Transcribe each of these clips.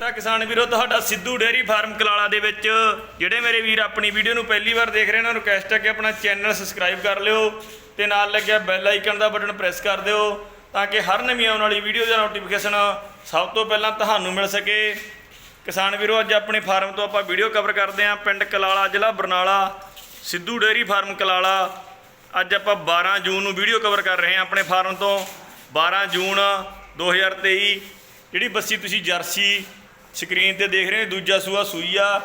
ਤਾਂ ਕਿਸਾਨ ਵੀਰੋ, ਤੁਹਾਡਾ ਸਿੱਧੂ ਡੇਅਰੀ ਫਾਰਮ ਕਲਾਲਾ ਦੇ ਵਿੱਚ, ਜਿਹੜੇ ਮੇਰੇ ਵੀਰ ਆਪਣੀ ਵੀਡੀਓ ਨੂੰ ਪਹਿਲੀ ਵਾਰ ਦੇਖ ਰਹੇ ਨੇ, ਉਹਨਾਂ ਨੂੰ ਰਿਕਵੈਸਟ ਹੈ ਕਿ ਆਪਣਾ ਚੈਨਲ ਸਬਸਕ੍ਰਾਈਬ ਕਰ ਲਿਓ ਤੇ ਨਾਲ ਲੱਗਿਆ ਬੈਲ ਆਈਕਨ ਦਾ ਬਟਨ ਪ੍ਰੈਸ ਕਰ ਦਿਓ ਤਾਂ ਕਿ ਹਰ ਨਵੀਂ ਆਉਣ ਵਾਲੀ ਵੀਡੀਓ ਦਾ ਨੋਟੀਫਿਕੇਸ਼ਨ ਸਭ ਤੋਂ ਪਹਿਲਾਂ ਤੁਹਾਨੂੰ ਮਿਲ ਸਕੇ। ਕਿਸਾਨ ਵੀਰੋ, ਅੱਜ ਆਪਣੇ ਫਾਰਮ ਤੋਂ ਆਪਾਂ ਵੀਡੀਓ ਕਵਰ ਕਰਦੇ ਹਾਂ, ਪਿੰਡ ਕਲਾਲਾ, ਜ਼ਿਲ੍ਹਾ ਬਰਨਾਲਾ, ਸਿੱਧੂ ਡੇਅਰੀ ਫਾਰਮ ਕਲਾਲਾ। ਅੱਜ ਆਪਾਂ 12 ਜੂਨ ਨੂੰ ਵੀਡੀਓ ਕਵਰ ਕਰ ਰਹੇ ਹਾਂ ਆਪਣੇ ਫਾਰਮ ਤੋਂ। 12 ਜੂਨ 2023 ਜਿਹੜੀ ਬੱਸੀ ਤੁਸੀਂ ਜਰਸੀ ਸਕਰੀਨ ਤੇ ਦੇਖ ਰਹੇ ਹੋ ਦੂਜਾ ਸੂਆ ਸੂਈ ਆ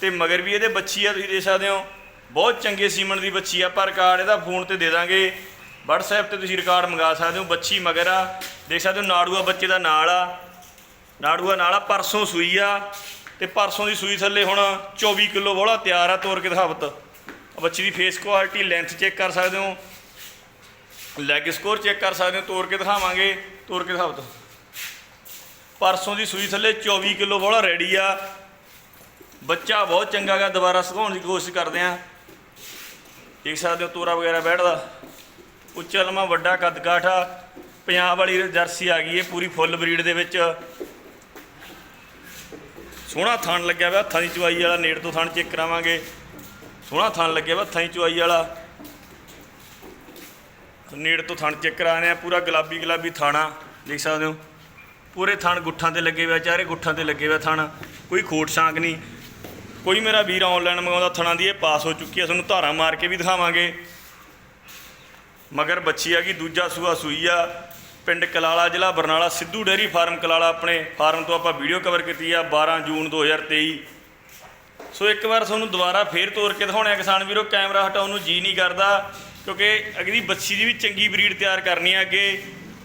ਤੇ ਮਗਰ ਵੀ ਇਹਦੇ ਬੱਚੀ ਆ, ਤੁਸੀਂ ਦੇਖ ਸਕਦੇ ਹੋ। ਬਹੁਤ ਚੰਗੇ ਸੀਮਨ ਦੀ ਬੱਚੀ ਆ, ਪਰ ਰਿਕਾਰਡ ਇਹਦਾ ਫੋਨ ਤੇ ਦੇ ਦਾਂਗੇ। WhatsApp ਤੇ ਤੁਸੀਂ ਰਿਕਾਰਡ ਮੰਗਾ ਸਕਦੇ ਹੋ, ਬੱਚੀ ਮਗਰ ਆ। ਦੇਖ ਸਕਦੇ ਹੋ, ਨਾੜੂਆ ਬੱਚੇ ਦਾ ਨਾਲ ਆ। ਨਾੜੂਆ ਨਾਲ ਆ, ਪਰਸੋਂ ਸੂਈ ਆ। ਤੇ ਪਰਸੋਂ ਦੀ ਸੂਈ ਥੱਲੇ ਹੁਣ 24 ਕਿਲੋ ਬੋਲਾ ਤਿਆਰ ਆ, ਤੋਰ ਕੇ ਦਿਖਾਵਤ। ਬੱਚੀ ਦੀ ਫੇਸ ਕੁਆਲਿਟੀ ਲੈਂਥ ਚੈੱਕ ਕਰ ਸਕਦੇ ਹੋ। ਲੈਗ ਸਕੋਰ ਚੈੱਕ ਕਰ ਸਕਦੇ ਹੋ, ਤੋਰ ਕੇ ਦਿਖਾਵਾਂਗੇ। ਤੋਰ ਕੇ ਦਿਖਾਵਤ। ਪਰਸੋਂ ਦੀ ਸੂਈ ਥੱਲੇ 24 ਕਿਲੋ ਬੋਲਾ ਰੈਡੀ ਆ। ਬੱਚਾ ਬਹੁਤ ਚੰਗਾ ਗਾ, ਦੁਬਾਰਾ ਸੁਕਾਉਣ ਦੀ ਕੋਸ਼ਿਸ਼ ਕਰਦੇ ਆ। ਦੇਖ ਸਕਦੇ ਹੋ ਤੋਰਾ ਵਗੈਰਾ ਬੈਠਦਾ। ਉੱਚਾ ਲੰਮਾ ਵੱਡਾ ਕੱਦ ਕਾਠ ਆ ਪੰਜਾਬ ਵਾਲੀ ਜਰਸੀ ਆ ਗਈ ਹੈ ਪੂਰੀ ਫੁੱਲ ਬਰੀਡ ਦੇ ਵਿੱਚ। ਸੋਹਣਾ ਥਣ ਲੱਗਿਆ ਹੋਇਆ ਹੱਥਾਂ ਦੀ ਚੁਆਈ ਵਾਲਾ, ਨੇੜ ਤੋਂ ਥਣ ਚੈੱਕ ਕਰਾਵਾਂਗੇ। ਸੋਹਣਾ ਥਣ ਲੱਗਿਆ ਹੋਇਆ ਹੱਥਾਂ ਦੀ ਚੁਆਈ ਵਾਲਾ। ਨੇੜ ਤੋਂ ਥਣ ਚੈੱਕ ਕਰਾਣੇ ਆ, ਪੂਰਾ ਗੁਲਾਬੀ ਗੁਲਾਬੀ ਥਾਣਾ, ਦੇਖ ਸਕਦੇ ਹੋ। ਪੂਰੇ ਥਣ ਗੁੱਠਾਂ ਤੇ ਲੱਗੇ ਹੋਏ ਚਾਰੇ ਗੁੱਠਾਂ ਤੇ ਲੱਗੇ ਹੋਇਆ ਆ ਥਣ। ਕੋਈ ਖੋਟ ਸ਼ਾਂਕ ਨਹੀਂ। ਕੋਈ ਮੇਰਾ ਵੀਰ ਆਨਲਾਈਨ ਮੰਗਾਉਂਦਾ, ਥਣਾਂ ਦੀ ਇਹ ਪਾਸ ਹੋ ਚੁੱਕੀ ਆ, ਤੁਹਾਨੂੰ ਧਾਰਾ ਮਾਰ ਕੇ ਵੀ ਦਿਖਾਵਾਂਗੇ। ਮਗਰ ਬੱਚੀ ਆ ਗਈ, ਦੂਜਾ ਸੂਆ ਸੂਈ ਆ। ਪਿੰਡ ਕਲਾਲਾ ਜ਼ਿਲ੍ਹਾ ਬਰਨਾਲਾ, ਸਿੱਧੂ ਡੇਅਰੀ ਫਾਰਮ ਕਲਾਲਾ ਆਪਣੇ ਫਾਰਮ ਤੋਂ ਆਪਾਂ ਵੀਡੀਓ ਕਵਰ ਕੀਤੀ ਆ 12 ਜੂਨ 2023 ਸੋ ਇੱਕ ਵਾਰ ਤੁਹਾਨੂੰ ਦੁਬਾਰਾ ਫੇਰ ਤੋਰ ਕੇ ਦਿਖਾਉਣਾ ਕਿਸਾਨ ਵੀਰੋ, ਕੈਮਰਾ ਹਟਾਉਣ ਨੂੰ ਜੀ ਨਹੀਂ ਕਰਦਾ, ਕਿਉਂਕਿ ਅਗਲੀ ਬੱਚੀ ਦੀ ਵੀ ਚੰਗੀ ਬਰੀਡ ਤਿਆਰ ਕਰਨੀ ਆ ਅੱਗੇ।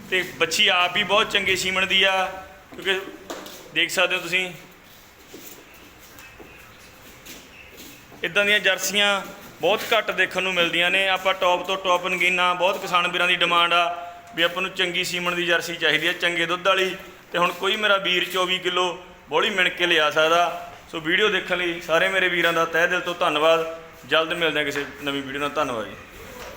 ਤੇ ਬੱਚੀ ਆਪ ਵੀ ਬਹੁਤ ਚੰਗੇ ਸੀਮਣ ਦੀ ਆ, ਕਿਉਂਕਿ ਦੇਖ ਸਕਦੇ ਹੋ ਤੁਸੀਂ। ਇਦਾਂ ਦੀਆਂ ਜਰਸੀਆਂ ਬਹੁਤ ਘੱਟ ਦੇਖਣ ਨੂੰ ਮਿਲਦੀਆਂ ਨੇ। ਆਪਾਂ ਟੌਪ ਤੋਂ ਟੌਪ ਨਗੀਨਾ, ਬਹੁਤ ਕਿਸਾਨ ਵੀਰਾਂ ਦੀ ਡਿਮਾਂਡ ਆ ਵੀ ਆਪਾਂ ਨੂੰ ਚੰਗੀ ਸੀਮਣ ਦੀ ਜਰਸੀ ਚਾਹੀਦੀ ਹੈ ਚੰਗੇ ਦੁੱਧ ਵਾਲੀ। ਤੇ ਹੁਣ ਕੋਈ ਮੇਰਾ ਵੀਰ 24 ਕਿਲੋ ਬੋਲੀ ਮਿਣ ਕੇ ਲਿਆ ਸਕਦਾ। ਸੋ ਵੀਡੀਓ ਦੇਖਣ ਲਈ ਸਾਰੇ ਮੇਰੇ ਵੀਰਾਂ ਦਾ ਤਹਿ ਦਿਲ ਤੋਂ ਧੰਨਵਾਦ। ਜਲਦ ਮਿਲਦੇ ਹਾਂ ਕਿਸੇ ਨਵੀਂ ਵੀਡੀਓ ਨਾਲ। ਧੰਨਵਾਦ ਜੀ।